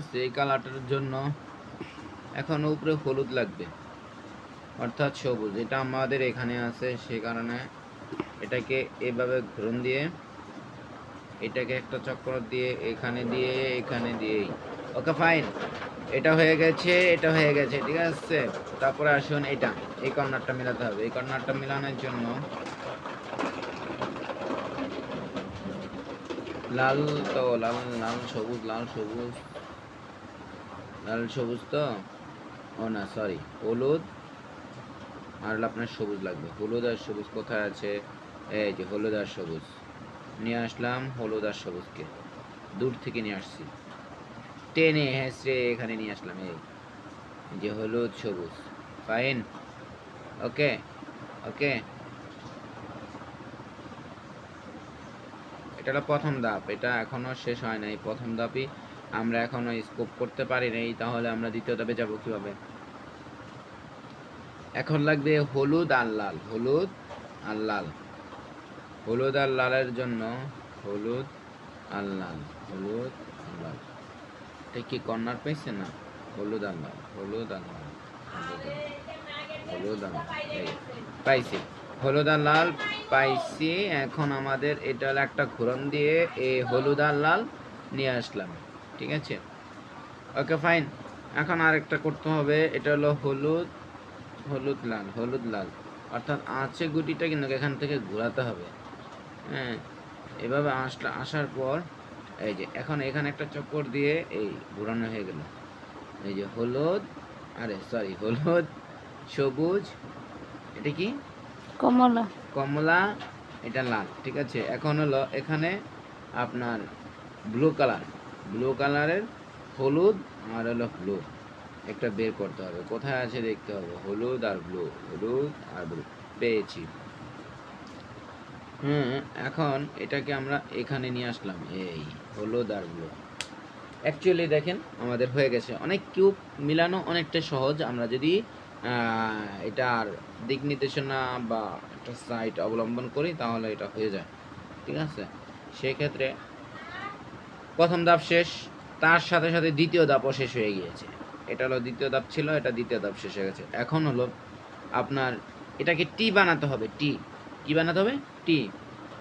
আছে এই কালারটার জন্য। এখন উপরে হলুদ লাগবে। অর্থাৎ সবুজ। এটা আমাদের এখানে আছে, সে কারণে এটাকে এভাবে ঘুরন দিয়ে, এটাকে একটা চক্র দিয়ে এখানে দিয়ে এখানে দিয়ে। Okay, fine. এটা হয়ে গেছে, এটা হয়ে গেছে, ঠিক আছে? তারপরে আসুন এটা। এই কর্নারটা মেলাতে হবে। এই কর্নারটা মেলানোর জন্য লাল তো, লাল লাল সবুজ লাল সবুজ। লাল সবুজ তো? ও না সরি হলুদ। আর আপনার সবুজ লাগবে। হলুদ আর সবুজ কোথায় আছে? এই যে হলুদ আর সবুজ। নিয়ে আসলাম হলুদ আর সবুজকে। দূর থেকে নিয়ে আসছি। টেনে হেসড়ে এখানে নিয়ে আসলাম, এই যে হলুদ, সবুজ। ফাইন। Okay okay. এটা হলো প্রথম ধাপ। এটা এখনও শেষ হয় নাই। প্রথম ধাপই আমরা এখনও স্কোপ করতে পারি নাই তাহলে আমরা দ্বিতীয় ধাপে যাব কীভাবে এখন লাগবে হলুদ আর লাল হলুদ আর লাল হলুদ আর লালের জন্য হলুদ আর লাল হলুদ আর লাল এটা কি কর্নার পেয়েছে না হলুদ আর লাল হলুদ আর লাল হলুদ আর লাল, পাইছি হলুদ আর লাল পাইছি এখন আমাদের এটা একটা ঘুরন দিয়ে এই হলুদ আর লাল নিয়ে আসলাম ঠিক আছে? ওকে ফাইন এখন আরেকটা করতে হবে এটা হলো হলুদ হলুদ লাল হলুদ লাল। অর্থাৎ আঁচে গুটিটা কিন্তু এখান থেকে ঘোরাতে হবে। হ্যাঁ এভাবে আসলে আসার পর এই যে এখন এখানে একটা চক্কর দিয়ে এই ঘোরানো হয়ে গেল। এই যে হলুদ আরে সরি হলুদ সবুজ এটা কি? কমলা। কমলা এটা লাল ঠিক আছে? এখন হলো এখানে আপনার ব্লু কালার ব্লু কালারের, হলুদ আর হলো ব্লু। একটা বের করতে হবে। কোথায় আছে দেখতে হবে? হলুদ আর ব্লু। হলুদ আর ব্লু। পেয়েছি। হুম, এখন এটাকে আমরা এখানে নিয়ে আসলাম। এই, হলুদ আর ব্লু। অ্যাকচুয়ালি দেখেন, আমাদের হয়ে গেছে। অনেক কিউব মিলানো অনেকটা সহজ। আমরা যদি এটার দিক নির্দেশনা বা একটা সাইট অবলম্বন করি, তাহলে এটা হয়ে যায়। ঠিক আছে? সেক্ষেত্রে প্রথম ধাপ শেষ, তার সাথে সাথে দ্বিতীয় ধাপও শেষ হয়ে গিয়েছে। এটা হলো দ্বিতীয় ধাপ ছিল, এটা দ্বিতীয় ধাপ শেষ হয়ে গেছে। এখন হলো আপনার এটাকে টি বানাতে হবে টি কি বানাতে হবে? টি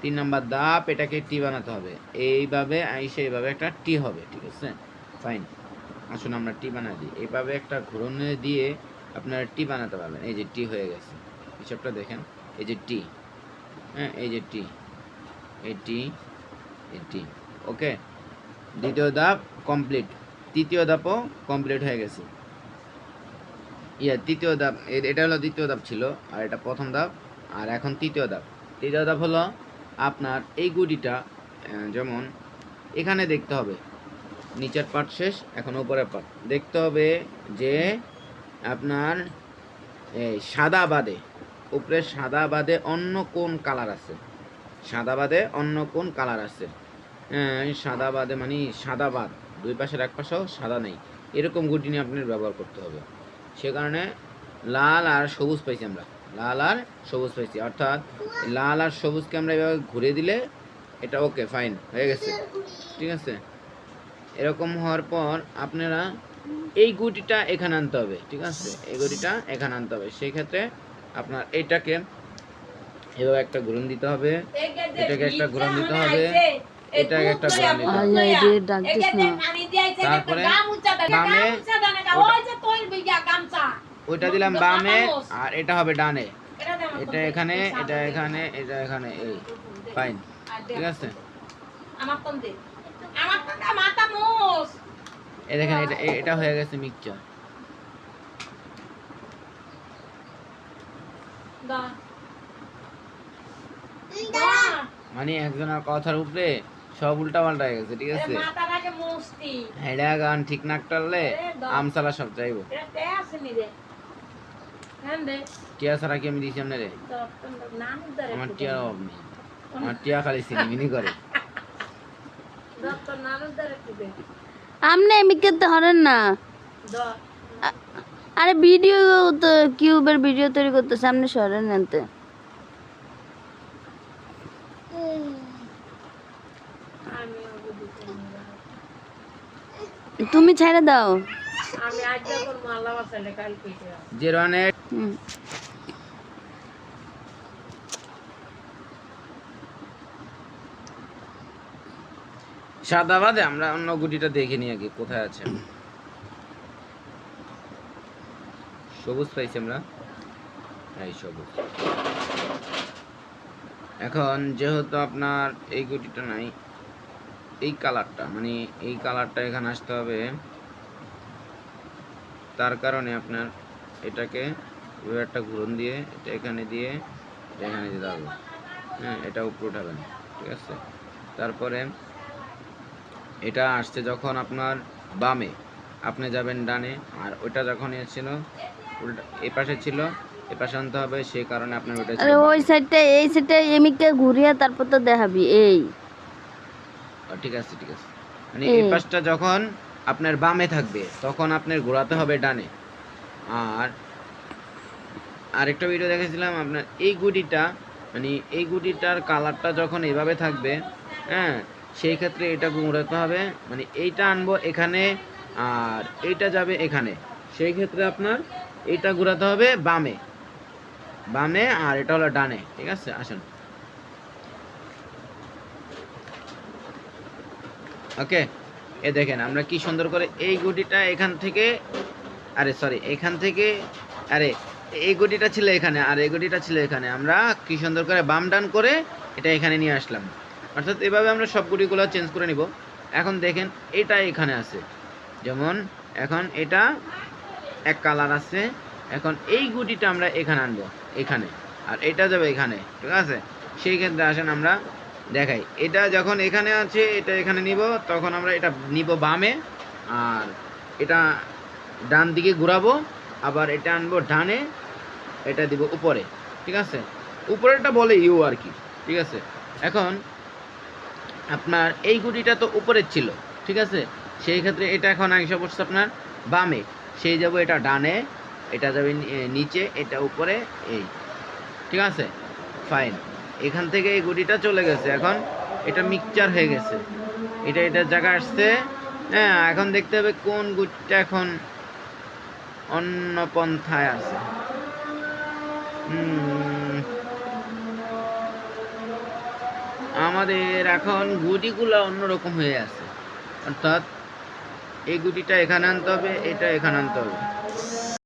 তিন নাম্বার ধাপ, এটাকে টি বানাতে হবে। এইভাবে আইসে এইভাবে একটা টি হবে, ঠিক আছে? ফাইন আসুন আমরা টি বানাই দিই। এইভাবে একটা ঘুরনে দিয়ে আপনারা টি বানাতে পারবেন। এই যে টি হয়ে গেছে। হিসাবটা দেখেন। এই যে টি হ্যাঁ এই যে টি এই টি এই টি ওকে দ্বিতীয় ধাপ কমপ্লিট তৃতীয় ধাপও কমপ্লিট হয়ে গেছে। ইয়া, তৃতীয় ধাপ এটা হলো দ্বিতীয় ধাপ ছিল, আর এটা প্রথম ধাপ, আর এখন তৃতীয় ধাপ। তৃতীয় ধাপ হলো আপনার এই গুটিটা যেমন এখানে দেখতে হবে। নিচের পার্ট শেষ, এখন উপরের পার্ট। দেখতে হবে যে আপনার সাদা বাদে, উপরে সাদা বাদে অন্য কোন কালার আছে? সাদা বাদে অন্য কোন কালার আছে? সাদা বাদে মানে সাদা বাদ দুই পাশের এক পাশেও সাদা নেই। এরকম গুটি নিয়ে আপনার ব্যবহার করতে হবে। সে কারণে লাল আর সবুজ পাইছি আমরা। লাল আর সবুজ পাইছি। অর্থাৎ লাল আর সবুজকে আমরা এভাবে ঘুরে দিলে এটা ওকে ফাইন হয়ে গেছে। ঠিক আছে? এরকম হওয়ার পর আপনারা এই গুটিটা এখানে আনতে হবে। ঠিক আছে? এই গুটিটা এখানে আনতে হবে। সেই ক্ষেত্রে আপনার এইটাকে এভাবে একটা ঘুরন দিতে হবে। এটাকে একটা ঘুরান দিতে হবে। এটাকে একটা তারপরে ওইটা দিলাম বামে আর এটা হবে ডানে। এটা এখানে এটা এখানে এটা এখানে এই ফাইন ঠিক আছে? আমার কোন দে আমার কোন মাথা মোস এই দেখেন এটা এটা হয়ে গেছে মিক্সচার মানে একজনের কথার উপরে সব উল্টা পাল্টা হয়ে গেছে ঠিক আছে? হেডা গান ঠিক না টানলে আমসালা সব রে। হ্যাঁ দে। টিয়া ছাড়া কি আমি দিয়েছি আপনারে? ধরে আমার টিয়ার অভাব নেই। আমার টিয়া খালি সিনেমিনি করে। আমনে এমিকে হরেন না? আরে ভিডিও তো কিউবের ভিডিও তৈরি করতে সামনে সরেন আনতে আমি ওকে দিতে তুমি ছেড়ে দাও। আমি আজ যখন মাল্লা বাসালে কালকে জিরো ওয়ান এইট সাদা বাদে আমরা অন্য গুটিটা দেখে নিই আগে কোথায় আছে। সবুজ পাইছি আমরা। এই সবুজ। এখন যেহেতু আপনার এই গুটিটা নাই এই কালারটা মানে এই কালারটা এখানে আসতে হবে। তার কারণে আপনার এটাকে একটা ঘুরন দিয়ে এটা এখানে দিয়ে এটা এখানে দিতে হবে হ্যাঁ এটা উপরে উঠাবেন ঠিক আছে? তারপরে এটা আসছে যখন আপনার বামে আপনি যাবেন ডানে আর ওইটা যখন এসেছিল উল্টা এ পাশে ছিল এ পাশে আনতে হবে সেই কারণে আপনার ওইটা ওই সাইডটা এই সাইডটা এমিকে ঘুরিয়ে তারপর তো দেখাবি এই। ঠিক আছে ঠিক আছে। মানে এই। পাশটা যখন আপনার বামে থাকবে তখন আপনার ঘোরাতে হবে ডানে। আর আরেকটা ভিডিও দেখেছিলাম আপনার এই গুটিটা মানে এই গুটিটার কালারটা যখন এভাবে থাকবে হ্যাঁ সেই ক্ষেত্রে এটা ঘোরাতে হবে। মানে এইটা আনব এখানে আর এইটা যাবে এখানে। সেই ক্ষেত্রে আপনার এইটা ঘোরাতে হবে বামে। বামে আর এটা হলো ডানে ঠিক আছে? আসেন। ওকে? এ দেখেন, আমরা কি সুন্দর করে এই গুটিটা এখান থেকে, আরে সরি এখান থেকে, আরে, এই গুটিটা ছিল এখানে, আর এই গুটিটা ছিল এখানে। আমরা কি সুন্দর করে বাম ডান করে এটা এখানে নিয়ে আসলাম। অর্থাৎ এভাবে আমরা সব গুটিগুলো চেঞ্জ করে নিব। এখন দেখেন, এটা এখানে আছে। যেমন, এখন এটা এক কালার আছে। এখন এই গুটিটা আমরা এখানে আনব, এখানে। আর এটা যাবে এখানে, ঠিক আছে? সেই ক্ষেত্রে আসেন আমরা দেখাই। এটা যখন এখানে আছে, এটা এখানে নিব, তখন আমরা এটা নিব বামে, আর এটা ডান দিকে ঘোরাবো, আবার এটা আনব ডানে, এটা দিব উপরে, ঠিক আছে? উপরেরটা বলে ইউ আর কি, ঠিক আছে? এখন আপনার এই গুটিটা তো উপরের ছিল, ঠিক আছে? সেই ক্ষেত্রে এটা এখন আইসা পড়ছে আপনার বামে, সেই যাব এটা ডানে, এটা যাবে নিচে, এটা উপরে, এই, ঠিক আছে? ফাইন এখান থেকে এই গুটিটা চলে গেছে। এখন এটা মিক্সচার হয়ে গেছে। এটা এটা জায়গা আসছে। হ্যাঁ এখন দেখতে হবে কোন গুটিটা এখন অন্য পন্থায় আছে। আমাদের এখন গুটিগুলো অন্যরকম হয়ে আছে। অর্থাৎ এই গুটিটা এখানে আনতে হবে, এটা এখানে আনতে হবে।